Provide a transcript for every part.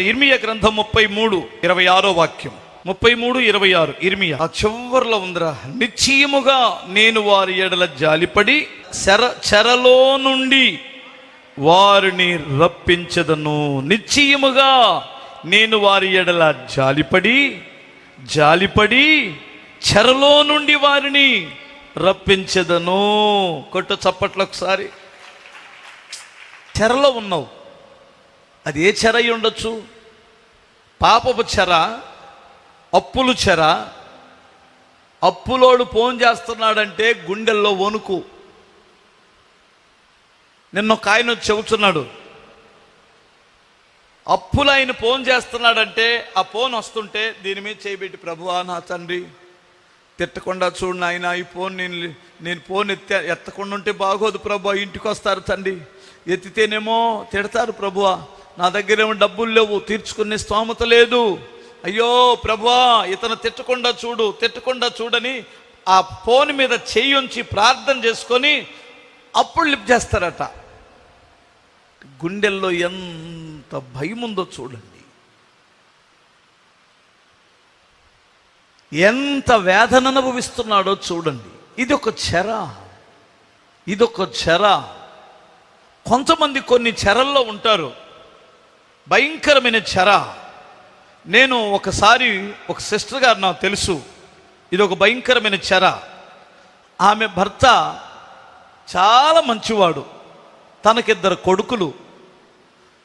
ఒకసారి ఇర్మియా గ్రంథం ముప్పై మూడు ఇరవై ఆరో వాక్యం. ముప్పై మూడు ఇరవై ఆరు ఇర్మియా. ఆ చివరిలో ఉందిరా. నిశ్చయముగా నేను వారి ఎడల జాలిపడి చెర చెరలో నుండి వారిని రప్పించదను. నిశ్చయముగా నేను వారి ఎడల జాలిపడి జాలిపడి చెరలో నుండి వారిని రప్పించదను. కొట్టు చప్పట్లు ఒకసారి. చెరలో ఉన్నావు. అది ఏ చెర అయి ఉండొచ్చు? పాపపు చెర అప్పులు చెర. అప్పులోడు ఫోన్ చేస్తున్నాడంటే గుండెల్లో వణుకు. నిన్న ఒక ఆయన వచ్చి చెబుతున్నాడు అప్పులు ఆయన ఫోన్ చేస్తున్నాడంటే ఆ ఫోన్ వస్తుంటే దీని మీద చేయబెట్టి ప్రభువా నా తండ్రి తిట్టకుండా చూడు నాయన ఈ ఫోన్ నేను నేను ఫోన్ ఎత్తే ఎత్తకుండా ఉంటే బాగోదు ప్రభు ఇంటికి వస్తారు తండ్రి. ఎత్తితేనేమో తిడతారు ప్రభువా. నా దగ్గర ఏమో డబ్బులు లేవు తీర్చుకునే స్తోమత లేదు. అయ్యో ప్రభా ఇతను తిట్టకుండా చూడు తిట్టకుండా చూడని ఆ ఫోన్ మీద చెయ్యి ఉంచి ప్రార్థన చేసుకొని అప్పుడు లిఫ్ట్ చేస్తారట. గుండెల్లో ఎంత భయం ఉందో చూడండి. ఎంత వేదన అనుభవిస్తున్నాడో చూడండి. ఇది ఒక చెర. ఇది ఒక చెర. కొంతమంది కొన్ని చెరల్లో ఉంటారు. భయంకరమైన చెర నేను ఒకసారి ఒక సిస్టర్ గారు నాకు తెలుసు. ఇది ఒక భయంకరమైన చెర ఆమె భర్త చాలా మంచివాడు. తనకిద్దరు కొడుకులు.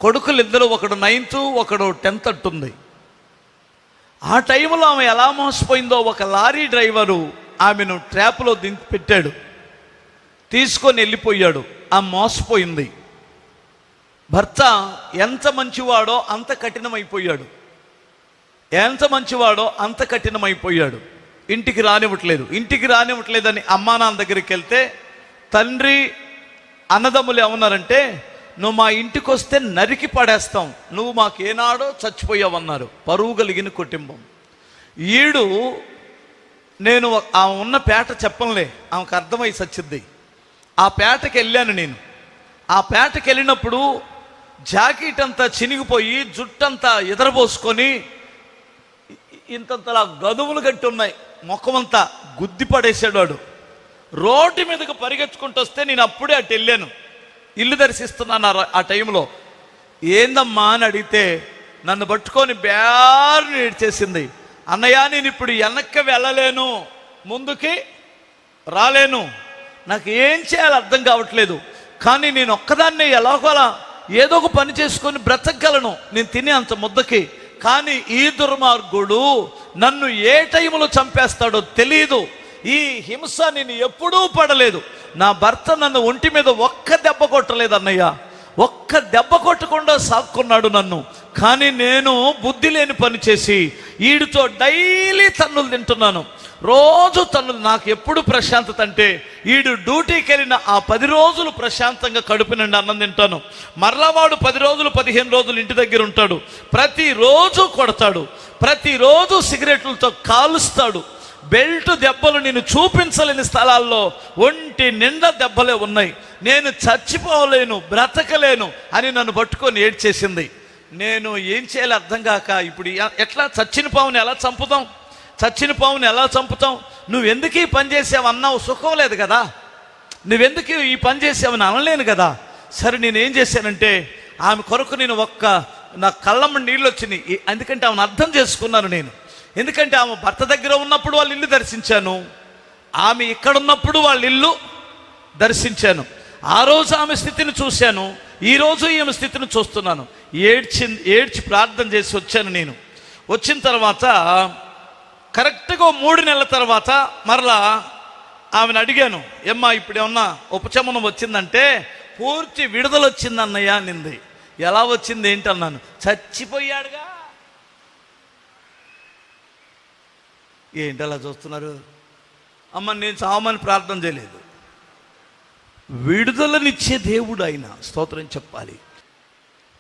కొడుకులు ఇద్దరు ఒకడు నైన్త్ ఒకడు టెన్త్ అంటుంది. ఆ టైంలో ఆమె ఎలా మోసపోయిందో ఒక లారీ డ్రైవరు ఆమెను ట్రాప్లో దించి పెట్టాడు. తీసుకొని వెళ్ళిపోయాడు. ఆ మోసపోయింది. భర్త ఎంత మంచివాడో అంత కఠినమైపోయాడు. ఎంత మంచివాడో అంత కఠినమైపోయాడు. ఇంటికి రానివ్వట్లేదు. ఇంటికి రానివ్వట్లేదని అమ్మా నాన్న దగ్గరికి వెళ్తే తండ్రి అన్నదమ్ములు ఏమన్నారంటే నువ్వు మా ఇంటికి వస్తే నరికి పడేస్తాం. నువ్వు మాకేనాడో చచ్చిపోయావన్నారు. పరువు కలిగిన కుటుంబం. ఈడు నేను ఆ ఉన్న పేట చెప్పంలే ఆమెకు అర్థమై సచ్చిద్ది. ఆ పేటకి వెళ్ళాను నేను. ఆ పేటకి వెళ్ళినప్పుడు జాకెట్ అంతా చినిగిపోయి జుట్టంతా ఎదరబోసుకొని ఇంతంతలా గదువులు కట్టి ఉన్నాయి ముఖమంతా గుద్ది పడేసాడు వాడు. రోడ్డు మీదకు పరిగెత్తుకుంటూ వస్తే నేను అప్పుడే అటు వెళ్ళాను. ఇల్లు దర్శిస్తున్నాను ఆ ఆ టైంలో. ఏందమ్మా అని అడిగితే నన్ను పట్టుకొని బేర్ని ఏడ్చేసింది. అన్నయ్య నేను ఇప్పుడు వెనక్కి వెళ్ళలేను. ముందుకి రాలేను. నాకు ఏం చేయాలో అర్థం కావట్లేదు. కానీ నేను ఒక్కదాన్నే ఎలాగోలా ఏదో ఒక పని చేసుకొని బ్రతకగలను. నేను తినే అంత ముద్దకి. కానీ ఈ దుర్మార్గుడు నన్ను ఏ టైంలో చంపేస్తాడో తెలియదు ఈ హింస నేను ఎప్పుడూ పడలేదు. నా భర్త నన్ను ఒంటి మీద ఒక్క దెబ్బ కొట్టలేదు అన్నయ్య. ఒక్క దెబ్బ కొట్టకుండా సాక్కున్నాడు నన్ను. కానీ నేను బుద్ధి లేని పని చేసి వీడితో డైలీ తన్నులు తింటున్నాను. రోజు తను నాకు ఎప్పుడు ప్రశాంతత అంటే ఈడు డ్యూటీకి వెళ్ళిన ఆ పది రోజులు ప్రశాంతంగా కడుపు నిండి అన్నం తింటాను. మరలా వాడు పది రోజులు పదిహేను రోజులు ఇంటి దగ్గర ఉంటాడు. ప్రతిరోజు కొడతాడు. ప్రతిరోజు సిగరెట్లతో కాలుస్తాడు. బెల్ట్ దెబ్బలు నేను చూపించలేని స్థలాల్లో ఒంటి నిండా దెబ్బలే ఉన్నాయి. నేను చచ్చిపోలేను బ్రతకలేను అని నన్ను పట్టుకొని ఏడ్చేసింది. నేను ఏం చేయాలి అర్థం కాక ఇప్పుడు ఎట్లా చచ్చిన పావుని ఎలా చంపుదాం? చచ్చిన పావుని ఎలా చంపుతాం? నువ్వెందుకు ఈ పని చేసావు అన్నావు? సుఖం లేదు కదా. నువ్వెందుకు ఈ పని చేసావని అనలేను కదా. సరే నేను ఏం చేశానంటే ఆమె కొరకు నేను ఒక్క నా కళ్ళమ్మ నీళ్ళు వచ్చినాయి. ఎందుకంటే ఆమెను అర్థం చేసుకున్నాను నేను. ఎందుకంటే ఆమె భర్త దగ్గర ఉన్నప్పుడు వాళ్ళ ఇల్లు దర్శించాను. ఆమె ఇక్కడ ఉన్నప్పుడు వాళ్ళ ఇల్లు దర్శించాను. ఆ రోజు ఆమె స్థితిని చూశాను. ఈ రోజు ఈమె స్థితిని చూస్తున్నాను. ఏడ్చి ఏడ్చి ప్రార్థన చేసి వచ్చాను నేను. వచ్చిన తర్వాత కరెక్ట్గా మూడు నెలల తర్వాత మరలా ఆమెను అడిగాను ఏమ్మా ఇప్పుడు ఏమన్నా ఉపశమనం వచ్చిందంటే పూర్తి విడుదల వచ్చింది అన్నయ్య నింది ఎలా వచ్చింది ఏంటన్నాను చచ్చిపోయాడుగా. ఏంటి అలా చూస్తున్నారు? అమ్మ నేను చావమని ప్రార్థన చేయలేదు. విడుదలనిచ్చే దేవుడు ఆయన. స్తోత్రం చెప్పాలి.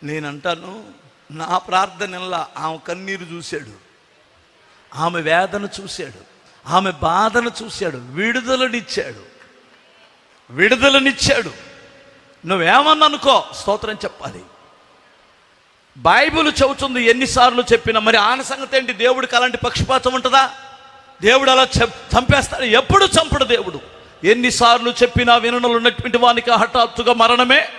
నేనంటాను నా ప్రార్థనల్లా ఆమె కన్నీరు చూశాడు. ఆమె వేదన చూశాడు. ఆమె బాధను చూశాడు. విడుదలనిచ్చాడు. విడుదలనిచ్చాడు. నువ్వేమన్నా అనుకో స్తోత్రం చెప్పాలి. బైబిల్ చెబుతుంది ఎన్నిసార్లు చెప్పినా మరి ఆయన సంగతి ఏంటి? దేవుడికి అలాంటి పక్షపాతం ఉంటుందా? దేవుడు అలా చంపేస్తాడు. ఎప్పుడు చంపడు దేవుడు? ఎన్నిసార్లు చెప్పినా విననులు ఉన్నటువంటి వానికి హఠాత్తుగా మరణమే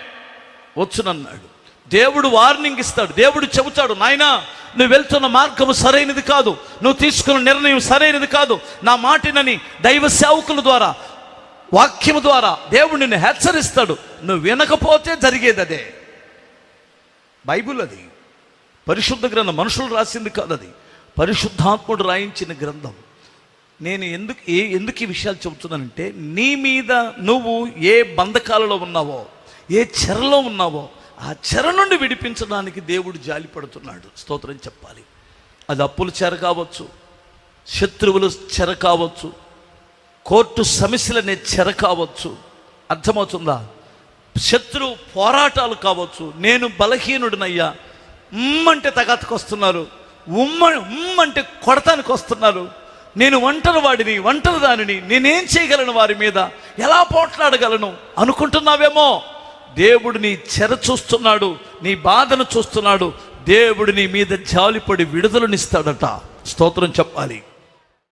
వచ్చునన్నాడు. దేవుడు వార్నింగ్ ఇస్తాడు. దేవుడు చెబుతాడు నాయనా నువ్వు వెళ్తున్న మార్గము సరైనది కాదు. నువ్వు తీసుకున్న నిర్ణయం సరైనది కాదు. నా మాటినని దైవ సేవకుల ద్వారా వాక్యము ద్వారా దేవుడు నిన్ను హెచ్చరిస్తాడు. నువ్వు వినకపోతే జరిగేది అదే. బైబిల్ అది. పరిశుద్ధ గ్రంథం మనుషులు రాసింది కాదు అది. పరిశుద్ధాత్ముడు రాయించిన గ్రంథం. నేను ఎందుకు ఏ ఎందుకు ఈ విషయాలు చెబుతున్నానంటే నీ మీద నువ్వు ఏ బంధకాలలో ఉన్నావో ఏ చెరలో ఉన్నావో ఆ చెర నుండి విడిపించడానికి దేవుడు జాలిపడుతున్నాడు స్తోత్రం చెప్పాలి. అది అప్పుల చెర కావచ్చు శత్రువుల చెర కావచ్చు కోర్టు సమస్యలనే చెర కావచ్చు. అర్థమవుతుందా? శత్రు పోరాటాలు కావచ్చు. నేను బలహీనుడినయ్యా ఉమ్మంటే తగతకొస్తున్నారు ఉమ్మ ఉమ్మంటే కొడతానికి వస్తున్నారు. నేను ఒంటరి వాడిని ఒంటరి దానిని నేనేం చేయగలను వారి మీద? ఎలా పోట్లాడగలను? అనుకుంటున్నావేమో? దేవుడు నీ చెర చూస్తున్నాడు నీ బాధను చూస్తున్నాడు దేవుడు నీ మీద జాలిపడి విడుదలనిస్తాడట. స్తోత్రం చెప్పాలి.